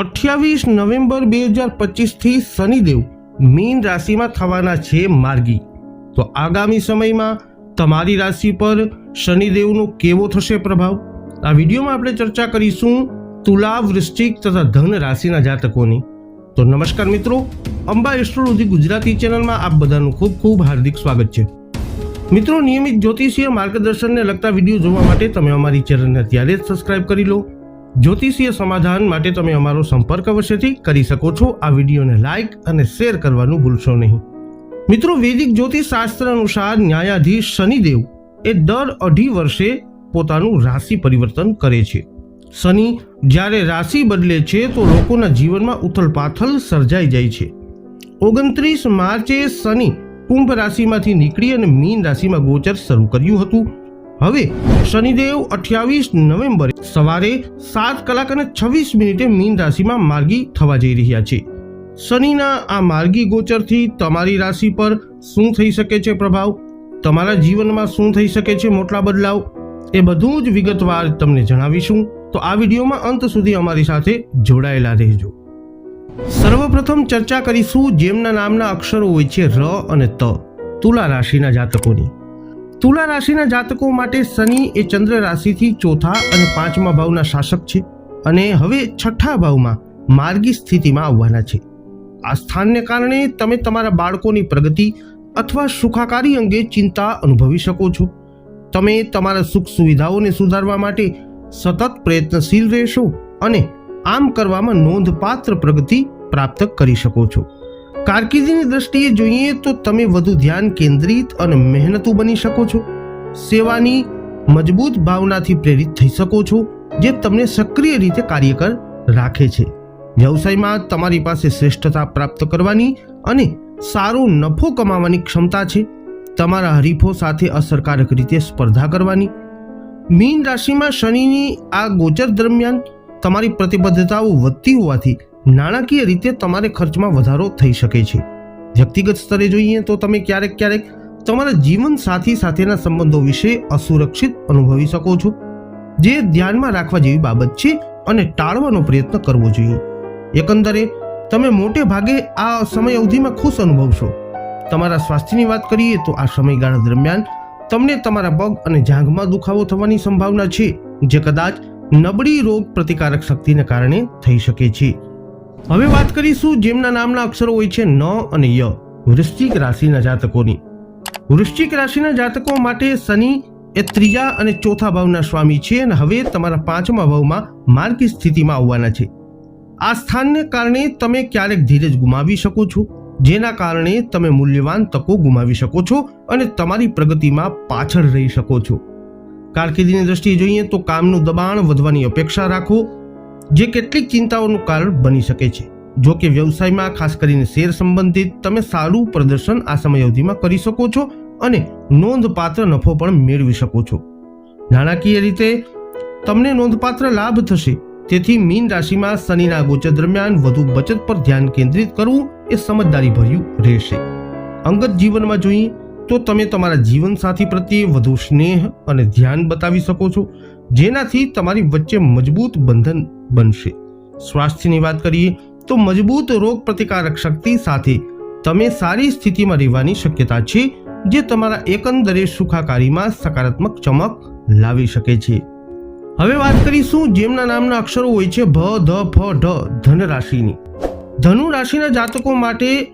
અઠ્યાવીસ નવેમ્બર બે હજાર પચીસથી શનિદેવ મીન રાશિમાં થવાના છે માર્ગી. તો આગામી સમયમાં તમારી રાશિ પર શનિદેવનો કેવો થશે પ્રભાવ? આ વિડીયોમાં આપણે ચર્ચા કરીશું તુલા, વૃશ્ચિક તથા ધન રાશિના જાતકોની. તો નમસ્કાર મિત્રો, અંબા એસ્ટ્રોલોજી ગુજરાતી ચેનલમાં આપ બધાનું ખૂબ ખૂબ હાર્દિક સ્વાગત છે. મિત્રો, નિયમિત જ્યોતિષીય માર્ગદર્શનને લગતા વીડિયો જોવા માટે તમે અમારી ચેનલને અત્યારે જ સબસ્ક્રાઇબ કરી લો. જ્યોતિષીય સમાધાન માટે તમે અમારો સંપર્ક અવશ્યથી કરી શકો છો. આ વિડીયોને લાઇક અને શેર કરવાનું ભૂલશો નહીં. મિત્રો, વૈદિક જ્યોતિષ શાસ્ત્ર અનુસાર ન્યાયાધીશ શનિદેવ એ દર અઢી વર્ષે પોતાનું રાશિ પરિવર્તન કરે છે. શનિ જ્યારે રાશિ બદલે છે તો લોકોના જીવનમાં ઉથલપાથલ સર્જાઈ જાય છે. ઓગણત્રીસ માર્ચે શનિ કુંભ રાશિમાંથી નીકળી અને મીન રાશિમાં ગોચર શરૂ કર્યું હતું. હવે શનિદેવ અઠ્યાવીસ નવેમ્બરે સવારે સાત કલાક અને છવ્વીસ મિનિટે મીન રાશિમાં માર્ગી થવા જઈ રહ્યા છે. શનિના આ માર્ગી ગોચરથી તમારી રાશિ પર શું થઈ શકે છે પ્રભાવ? તમારા જીવનમાં શું થઈ શકે છે મોટલા બદલાવ? એ બધું જ વિગતવાર તમને જણાવીશું. તો આ વિડીયોમાં અંત સુધી અમારી સાથે જોડાયેલા રહેજો. સર્વપ્રથમ ચર્ચા કરીશું જેમના નામના અક્ષરો હોય છે ર અને ત, તુલા રાશિના જાતકોની. તુલા રાશિના જાતકો માટે શનિ એ ચંદ્ર રાશિથી ચોથા અને પાંચમા ભાવના શાસક છે અને હવે છઠ્ઠા ભાવમાં માર્ગી સ્થિતિમાં આવવાના છે. આ સ્થાનને કારણે તમે તમારા બાળકોની પ્રગતિ અથવા સુખાકારી અંગે ચિંતા અનુભવી શકો છો. તમે તમારા સુખ સુવિધાઓને સુધારવા માટે સતત પ્રયત્નશીલ રહેશો અને આમ કરવામાં નોંધપાત્ર પ્રગતિ પ્રાપ્ત કરી શકો છો. કારકિર્દીની દ્રષ્ટિએ જોઈએ તો તમે વધુ ધ્યાન કેન્દ્રિત અને મહેનતુ બની શકો છો. સેવાની મજબૂત ભાવનાથી પ્રેરિત થઈ શકો છો, જે તમને સક્રિય રીતે કાર્યકર રાખે છે. વ્યવસાયમાં તમારી પાસે શ્રેષ્ઠતા પ્રાપ્ત કરવાની અને સારો નફો કમાવાની ક્ષમતા છે. તમારા હરીફો સાથે અસરકારક રીતે સ્પર્ધા કરવાની. મીન રાશિમાં શનિની આ ગોચર દરમિયાન તમારી પ્રતિબદ્ધતાઓ વધતી હોવાથી નાણાકીય રીતે તમારે ખર્ચમાં વધારો થઈ શકે છે. વ્યક્તિગત સ્તરે જોઈએ તો તમે ક્યારેક ક્યારેક તમારા જીવન સાથી સાથેના સંબંધો વિશે અસુરક્ષિત અનુભવી શકો છો. જે ધ્યાનમાં રાખવા જેવી બાબત છે અને ટાળવાનો પ્રયત્ન કરવો જોઈએ. એકંદરે, તમે મોટે ભાગે આ સમય અવધિમાં ખુશ અનુભવશો. તમારા સ્વાસ્થ્યની વાત કરીએ તો આ સમયગાળા દરમિયાન તમને તમારા પગ અને જાંઘમાં દુખાવો થવાની સંભાવના છે, જે કદાચ નબળી રોગ પ્રતિકારક શક્તિને કારણે થઈ શકે છે. હવે વાત કરીશું જેમના નામના અક્ષરો હોય છે ન અને ય, વૃશ્ચિક રાશિના જાતકોની. વૃશ્ચિક રાશિના જાતકો માટે શનિ એ ત્રીજા અને ચોથા ભાવના સ્વામી છે અને હવે તમારા પાંચમા ભાવમાં માર્ગી સ્થિતિમાં આવવાના છે. આ સ્થાનને કારણે તમે ક્યારેક ધીરજ ગુમાવી શકો છો, જેના કારણે તમે મૂલ્યવાન તકો ગુમાવી શકો છો અને તમારી પ્રગતિમાં પાછળ રહી શકો છો. કારકિર્દીની દ્રષ્ટિએ જોઈએ તો કામનું દબાણ વધવાની અપેક્ષા રાખો જે કેટલીક ચિંતાઓનું કારણ બની શકે છે. જો કે વ્યવસાયમાં, ખાસ કરીને શેર સંબંધિત, તમે સારું પ્રદર્શન આ સમય અવધિમાં કરી શકો છો અને નોંધપાત્ર નફો પણ મેળવી શકો છો. નાણાકીય રીતે, તમને નોંધપાત્ર લાભ થશે. તેથી મીન રાશિમાં શનિના ગોચર દરમિયાન વધુ બચત પર ધ્યાન કેન્દ્રિત કરવું એ સમજદારી ભર્યું રહેશે. અંગત જીવનમાં જોઈએ તો તમે તમારા જીવનસાથી પ્રત્યે વધુ સ્નેહ અને ધ્યાન બતાવી શકો છો, જેનાથી તમારી વચ્ચે મજબૂત બંધન બનશે. સ્વાસ્થ્યની વાત કરીએ તો મજબૂત રોગ પ્રતિકારક શક્તિ સાથે તમે સારી સ્થિતિમાં રહેવાની શક્યતા છે, જે તમારા એકંદરે સુખાકારીમાં સકારાત્મક ચમક લાવી શકે છે. હવે વાત કરીશું જેમના નામના અક્ષરો હોય છે ભ, ધ, ફ, ઢ, ધન રાશિની. ધનુ રાશિના જાતકો માટે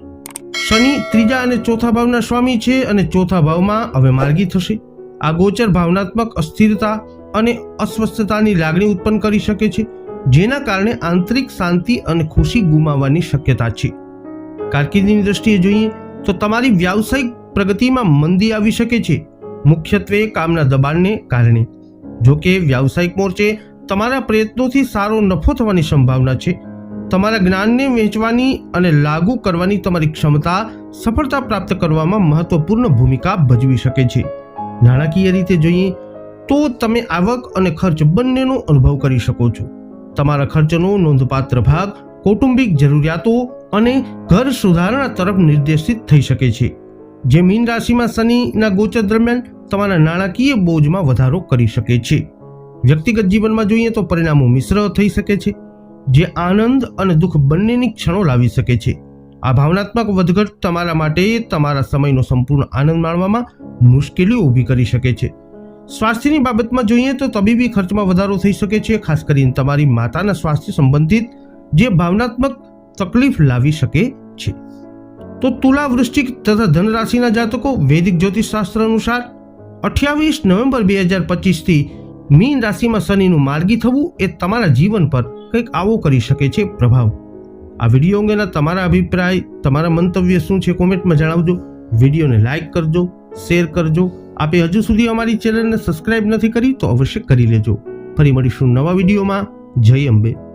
શનિ ત્રીજા અને ચોથા ભાવના સ્વામી છે અને ચોથા ભાવમાં હવે માર્ગી થશે. આ ગોચર ભાવનાત્મક અસ્થિરતા અને અસ્વસ્થતાની લાગણી ઉત્પન્ન કરી શકે છે. જેના કારણે આંતરિક શાંતિ અને ખુશી ગુમાવવાની શક્યતા છે. કારકિર્દીની દ્રષ્ટિએ જોઈએ તો તમારી વ્યાવસાયિક પ્રગતિમાં મંદી આવી શકે છે. મુખ્યત્વે કામના દબાણને કારણે. જો કે વ્યાવસાયિક મોરચે તમારા પ્રયત્નોથી સારો નફો થવાની સંભાવના છે. તમારા જ્ઞાનને વહેંચવાની અને લાગુ કરવાની તમારી ક્ષમતા સફળતા પ્રાપ્ત કરવામાં મહત્વપૂર્ણ ભૂમિકા ભજવી શકે છે. નાણાકીય રીતે જોઈએ તો તમે આવક અને ખર્ચ બંનેનો અનુભવ કરી શકો છો. તમારા ખર્ચનો નોંધપાત્ર ભાગ કૌટુંબિક જરૂરિયાતો અને ઘર સુધારણા તરફ નિર્દેશિત થઈ શકે છે. જે મીન રાશિમાં શનિના ગોચર દરમિયાન તમારા નાણાકીય બોજમાં વધારો કરી શકે છે. વ્યક્તિગત જીવનમાં જોઈએ તો પરિણામો મિશ્ર થઈ શકે છે, જે આનંદ અને દુઃખ બંનેની ક્ષણો લાવી શકે છે. આ ભાવનાત્મક વધઘટ તમારા માટે તમારા સમયનો સંપૂર્ણ આનંદ માણવામાં મુશ્કેલીઓ ઊભી કરી શકે છે. સ્વાસ્થ્યની બાબતમાં જોઈએ તો તબીબી ખર્ચમાં વધારો થઈ શકે છે, ખાસ કરીને તમારી માતાના સ્વાસ્થ્ય સંબંધિત જે ભાવનાત્મક તકલીફ લાવી શકે છે. તો તુલા વૃશ્ચિક તથા ધન રાશિના જાતકો વૈદિક જ્યોતિષશાસ્ત્ર અનુસાર અઠ્યાવીસ નવેમ્બર બે હજાર પચીસથી મીન રાશિમાં શનિનું માર્ગી થવું એ તમારા જીવન પર કંઈક આવો કરી શકે છે પ્રભાવ. આ વીડિયો અંગેના તમારા અભિપ્રાય, તમારા મંતવ્ય શું છે કોમેન્ટમાં જણાવજો. વિડીયોને લાઇક કરજો, શેર કરજો આપે હજુ સુધી અમારી ચેનલને સબસ્ક્રાઇબ નથી કરી તો અવશ્ય કરી લેજો. ફરી મળીશું નવા વિડીયોમાં. જય અંબે.